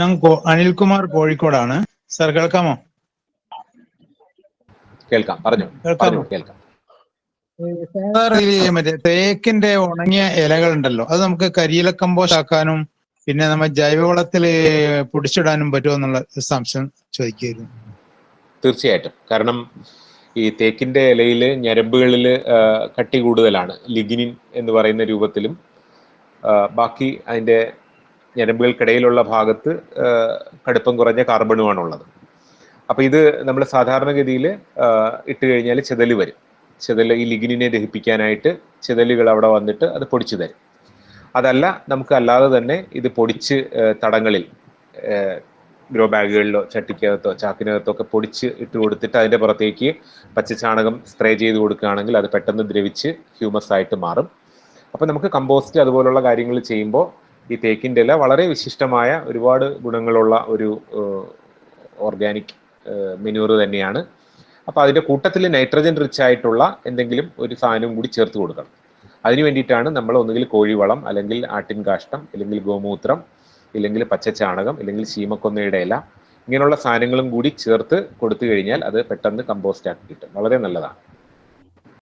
ഞാൻ അനിൽകുമാർ കോഴിക്കോടാണ്. സാർ കേൾക്കാമോ? കേൾക്കാം പറഞ്ഞു കേൾക്കാം. സാർ ഈ മറ്റേ തേക്കിന്റെ ഉണങ്ങിയ ഇലകൾ ഉണ്ടല്ലോ അത് നമുക്ക് കരിയില കമ്പോസ്റ്റ് ആക്കാനും പിന്നെ നമ്മൾ ജൈവവളത്തിൽ പൊടിച്ചിടാനും പറ്റുമോ എന്നുള്ള സംശയം ചോദിക്കുകയായിരുന്നു. തീർച്ചയായിട്ടും. കാരണം ഈ തേക്കിന്റെ ഇലയിൽ ഞരമ്പുകളിൽ കട്ടി കൂടുതലാണ്. ലിഗിനിൻ എന്ന് പറയുന്ന രൂപത്തിലും ബാക്കി അതിന്റെ ഞരമ്പുകൾക്കിടയിലുള്ള ഭാഗത്ത് കടുപ്പം കുറഞ്ഞ കാർബണുമാണുള്ളത് അപ്പൊ ഇത് നമ്മൾ സാധാരണഗതിയിൽ ഇട്ട് കഴിഞ്ഞാൽ ചെതൽ വരും. ചെതൽ ഈ ലിഗിനിനെ ദഹിപ്പിക്കാനായിട്ട് ചെതലുകൾ അവിടെ വന്നിട്ട് അത് പൊടിച്ചു തരും. അതല്ല നമുക്ക് അല്ലാതെ തന്നെ ഇത് പൊടിച്ച് തടങ്ങളിൽ ഗ്രോ ബാഗുകളിലോ ചട്ടിക്കകത്തോ ചാക്കിനകത്തോ ഒക്കെ പൊടിച്ച് ഇട്ട് കൊടുത്തിട്ട് അതിന്റെ പുറത്തേക്ക് പച്ചച്ചാണകം സ്പ്രേ ചെയ്ത് കൊടുക്കുകയാണെങ്കിൽ അത് പെട്ടെന്ന് ദ്രവിച്ച് ഹ്യൂമസ് ആയിട്ട് മാറും. അപ്പം നമുക്ക് കമ്പോസ്റ്റ് അതുപോലുള്ള കാര്യങ്ങൾ ചെയ്യുമ്പോൾ ഈ തേക്കിന്റെ ഇല വളരെ വിശിഷ്ടമായ ഒരുപാട് ഗുണങ്ങളുള്ള ഒരു ഓർഗാനിക് മെനൂറ് തന്നെയാണ്. അപ്പോൾ അതിന്റെ കൂട്ടത്തിൽ നൈട്രജൻ റിച്ച് ആയിട്ടുള്ള എന്തെങ്കിലും ഒരു സാധനവും കൂടി ചേർത്ത് കൊടുക്കണം. അതിന് വേണ്ടിയിട്ടാണ് നമ്മൾ ഒന്നുകിൽ കോഴിവളം അല്ലെങ്കിൽ ആട്ടിൻ കാഷ്ടം അല്ലെങ്കിൽ ഗോമൂത്രം ഇല്ലെങ്കിൽ പച്ചച്ചാണകം അല്ലെങ്കിൽ ശീമക്കൊന്നയുടെ ഇല ഇങ്ങനെയുള്ള സാധനങ്ങളും കൂടി ചേർത്ത് കൊടുത്തു കഴിഞ്ഞാൽ അത് പെട്ടെന്ന് കമ്പോസ്റ്റ് ആക്കി കിട്ടും വളരെ നല്ലതാണ്.